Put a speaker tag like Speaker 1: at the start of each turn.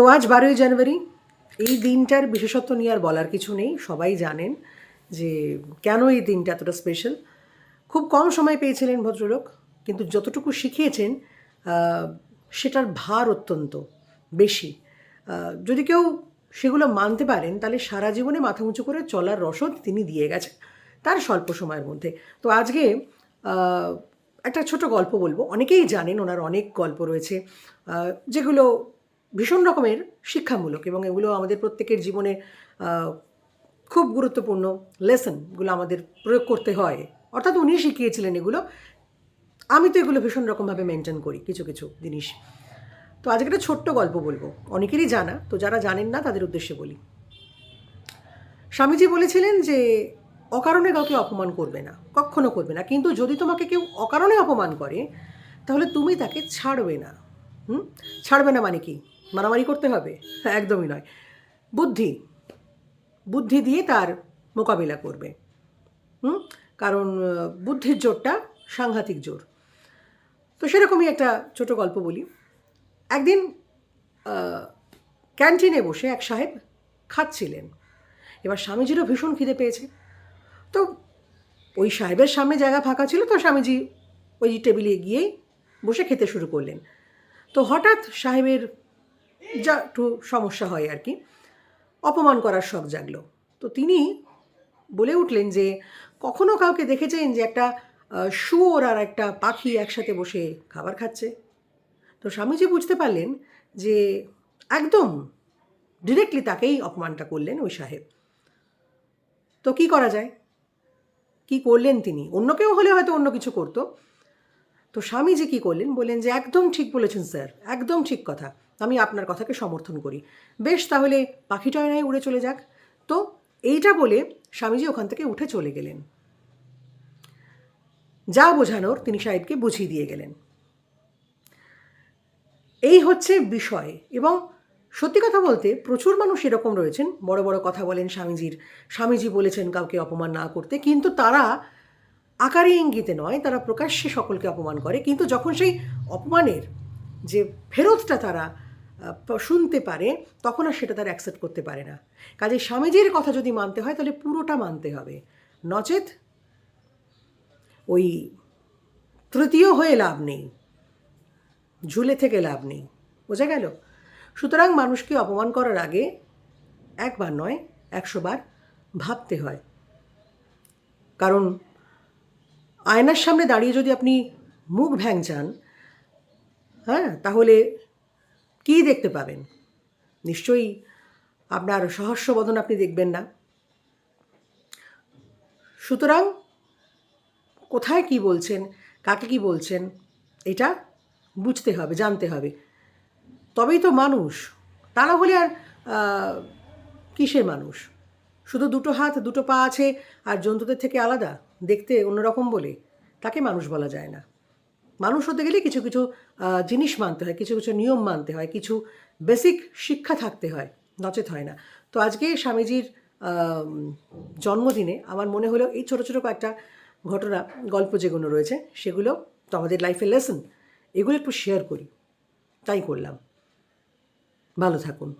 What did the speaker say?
Speaker 1: তো আজ বারোই জানুয়ারি, এই দিনটার বিশেষত্ব নিয়ে আর বলার কিছু নেই, সবাই জানেন যে কেন এই দিনটা এতটা স্পেশাল খুব কম সময় পেয়েছিলেন ভদ্রলোক, কিন্তু যতটুকু শিখিয়েছেন সেটার ভার অত্যন্ত বেশি। যদি কেউ সেগুলো মানতে পারেন, তাহলে সারা জীবনে মাথা উঁচু করে চলার রসদ তিনি দিয়ে গেছেন, তার স্বল্প সময়ের মধ্যে। তো আজকে একটা ছোট গল্প বলব। অনেকেই জানেন, ওনার অনেক গল্প রয়েছে যেগুলো ভীষণ রকমের শিক্ষামূলক এবং এগুলো আমাদের প্রত্যেকের জীবনে খুব গুরুত্বপূর্ণ লেসনগুলো আমাদের প্রয়োগ করতে হয়। অর্থাৎ উনি শিখিয়েছিলেন এগুলো। আমি তো এগুলো ভীষণ রকমভাবে মেনটেন করি কিছু কিছু জিনিস। তো আজকে একটা ছোট্ট গল্প বলব। অনেকেরই জানা, তো যারা জানেন না তাদের উদ্দেশ্যে বলি। স্বামীজি বলেছিলেন যে, অকারণে কাউকে অপমান করবে না, কখনো করবে না। কিন্তু যদি তোমাকে কেউ অকারণে অপমান করে, তাহলে তুমি তাকে ছাড়বে না। হুম? ছাড়বে না মানে কি? মারামারি করতে হবে? একদমই নয়। বুদ্ধি। বুদ্ধি দিয়ে তার মোকাবিলা করবে। হুম? কারণ বুদ্ধির জোরটা সাংঘাতিক জোর। তো সেরকমই একটা ছোট গল্প বলি। একদিন ক্যান্টিনে বসে এক সাহেব খাচ্ছিলেন। এবার স্বামীজিরও ভীষণ খিদে পেয়েছে। তো ওই সাহেবের সামনে জায়গা ফাঁকা ছিল তো স্বামীজি ওই টেবিলে গিয়েই বসে খেতে শুরু করলেন। তো হঠাৎ সাহেবের যা একটু সমস্যা হয় আর কি। অপমান করার শখ জাগলো। তো তিনি বলে উঠলেন যে, কখনো কাউকে দেখেছেন যে একটা শুয়োর আর একটা পাখি একসাথে বসে খাবার খাচ্ছে? তো স্বামীজি বুঝতে পারলেন যে, একদম ডিরেক্টলি তাকেই অপমানটা করলেন ওই সাহেব। তো কি করা যায়? কি করলেন তিনি? অন্য কেউ হলে হয়তো অন্য কিছু করতো। তো স্বামীজি কি করলেন? বললেন যে, একদম ঠিক বলেছেন স্যার, একদম ঠিক কথা। আমি আপনার কথাকে সমর্থন করি। বেশ, তাহলে পাখিটায় নয় উড়ে চলে যাক। তো এইটা বলে স্বামীজি ওখান থেকে উঠে চলে গেলেন। যা বোঝানোর তিনি সাহেবকে বুঝিয়ে দিয়ে গেলেন। এই হচ্ছে বিষয় এবং সত্যি কথা বলতে প্রচুর মানুষ এরকম রয়েছেন। বড় বড় কথা বলেন স্বামীজির। স্বামীজি বলেছেন কাউকে অপমান না করতে। কিন্তু তারা আকারে ইঙ্গিতে নয়, তারা প্রকাশ্যে সকলকে অপমান করে। কিন্তু যখন সেই অপমানের যে ফেরতটা তারা শুনতে পারে, তখন আর সেটা তার অ্যাকসেপ্ট করতে পারে না। কাজে স্বামীজির কথা যদি মানতে হয়, তাহলে পুরোটা মানতে হবে। নচেত ওই তৃতীয় হয়ে লাভ নেই, ঝুলে থেকে লাভ নেই। বোঝা গেল? সুতরাং মানুষকে অপমান করার আগে একবার নয়, একশোবার ভাবতে হয়। কারণ আয়নার সামনে দাঁড়িয়ে যদি আপনি মুখ ভ্যাংচান হ্যাঁ তাহলে কী দেখতে পাবেন? নিশ্চয়ই আপনার সহস্য বদন আপনি দেখবেন না। সুতরাং কোথায় কি বলছেন, কাকে কি বলছেন, এটা বুঝতে হবে, জানতে হবে। তবেই তো মানুষ, তা না হলে আর কিসের মানুষ? শুধু দুটো হাত, দুটো পা আছে, আর জন্তুদের থেকে আলাদা, দেখতে অন্যরকম বলে, তাকে মানুষ বলা যায় না। মানুষ হতে গেলে কিছু কিছু জিনিস মানতে হয়, কিছু কিছু নিয়ম মানতে হয়, কিছু বেসিক শিক্ষা থাকতে হয়, নচেত হয় না। তো আজকে স্বামীজির জন্মদিনে আমার মনে হলো এই ছোটো ছোটো কয়েকটা ঘটনা, গল্প যেগুলো রয়েছে, সেগুলো তো আমাদের লাইফের লেসন এগুলো একটু শেয়ার করি। তাই করলাম। ভালো থাকুন।